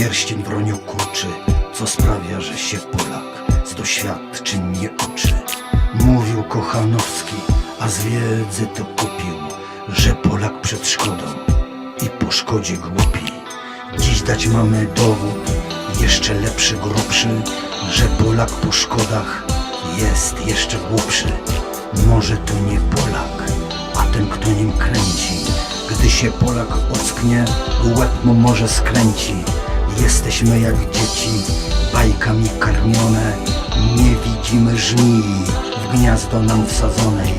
pierścień w roniu kurczy, co sprawia, że się Polak z doświadczeń nie uczy. Mówił Kochanowski, a z wiedzy to kupił, że Polak przed szkodą i po szkodzie głupi. Dziś dać mamy dowód, jeszcze lepszy, grubszy, że Polak po szkodach jest jeszcze głupszy. Może to nie Polak, a ten kto nim kręci. Gdy się Polak ocknie, łeb mu może skręci. Jesteśmy jak dzieci, bajkami karmione, nie widzimy żmii w gniazdo nam wsadzonej.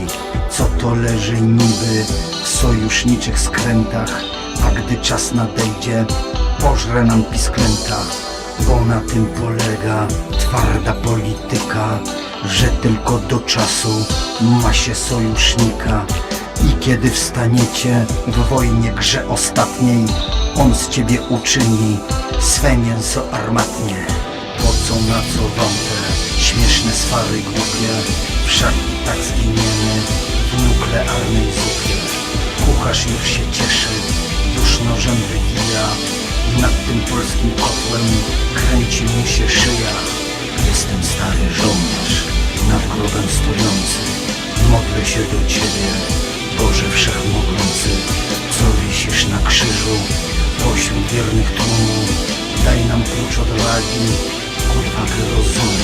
Co to leży niby w sojuszniczych skrętach, a gdy czas nadejdzie, pożre nam pisklęta. Bo na tym polega twarda polityka, że tylko do czasu ma się sojusznika. I kiedy wstaniecie w wojnie grze ostatniej, on z ciebie uczyni swe mięso armatnie. Po co na co wam te śmieszne swary głupie? Wszak i tak zginiemy w nuklearnej zupie. Kucharz już się cieszy, już nożem wygija. Nad tym polskim kotłem kręci mu się szyja. Jestem stary żołnierz, nad grobem stojący. Modlę się do Ciebie, Boże Wszechmogący, co wisisz na krzyżu, pośród wiernych tłumu. Daj nam klucz odwagi, odwagę rozumu.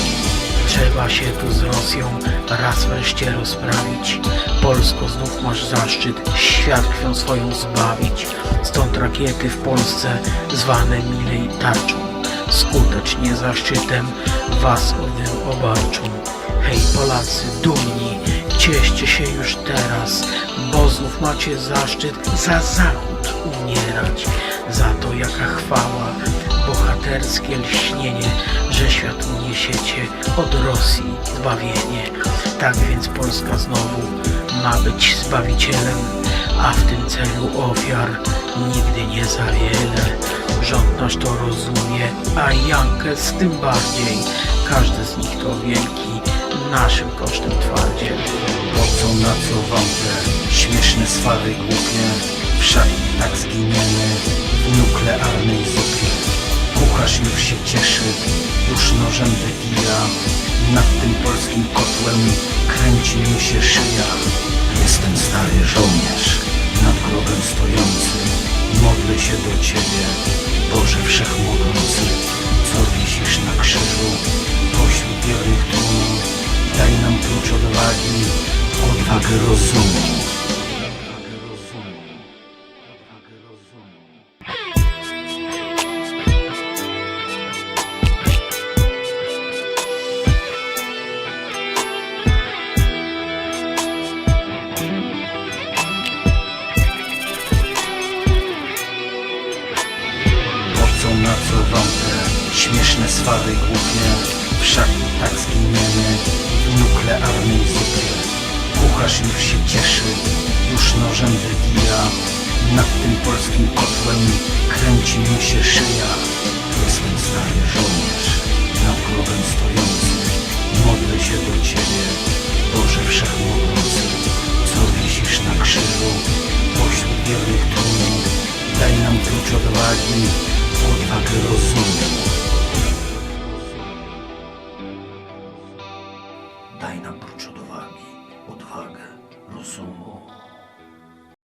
Trzeba się tu z Rosją raz wreszcie rozprawić. Polsko znów masz zaszczyt świat krwią swoją zbawić. Stąd rakiety w Polsce zwane milej tarczą. Skutecznie zaszczytem was owym obarczą. Hej Polacy dumni, cieszcie się już teraz, bo znów macie zaszczyt za Zachód umierać. Za to jaka chwała, bohaterskie lśnienie, że świat uniesiecie od Rosji zbawienie. Tak więc Polska znowu ma być zbawicielem, a w tym celu ofiar nigdy nie za wiele. Rząd nasz to rozumie, a Jankes tym bardziej. Każdy z nich to wielki, naszym kosztem twardziel. Po co na co wam te śmieszne swawy głupie? Wszak tak zginiemy w nuklearnej zupie. Kucharz już się cieszy, już nożem wybija. Nad tym polskim kotłem kręci mu się szyja. Jestem stary żołnierz, nad grobem stojący. Modlę się do Ciebie, Boże Wszechmogący, co wisisz na krzyżu pośród wiernych tłumu. Daj nam klucz odwagi, odwagę rozumu. Na co te śmieszne swawy głupie? Wszak i tak zginiemy nuklearnej zupie. Kucharz już się cieszy, już nożem wybija. Nad tym polskim kotłem kręci mu się szyja. Jestem stary żołnierz, nad grobem stojący. Modlę się do Ciebie, Boże Wszechmogący, co wisisz na krzyżu pośród wiernych tłumu. Daj nam klucz odwagi, odwagę rozumu. Daj nam klucz odwagi, odwagę rozumu.